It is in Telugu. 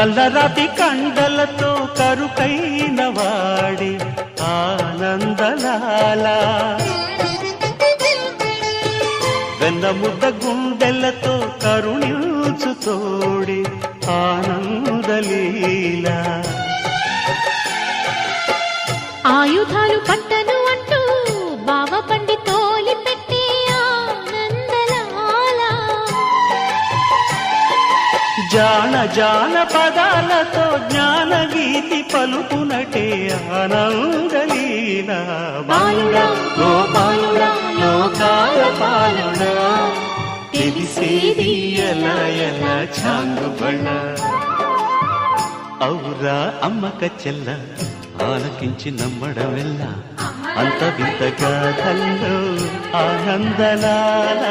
నల్లరాతి కండలతో కరుకైన వాడి ఆనందలాల. వెన్నముద్ద గుండెలతో కరుణించు తోడి ఆనందలీల. ఆయుధాలు పట్టను అంటూ బావ పండి జాన జాన పదాలతో జ్ఞాన గీతి పలుకునటే ఆనందలీల బాలుడా గోపాలుడా లోకాల పాలుడా తెలిసేది ఎలా ఎలా చాంగుబళ్ళ ఔరా అమ్మక చెల్ల ఆలకించి నమ్మడమెల్ల. అంత వింత గాథల్లో ఆనందలాల.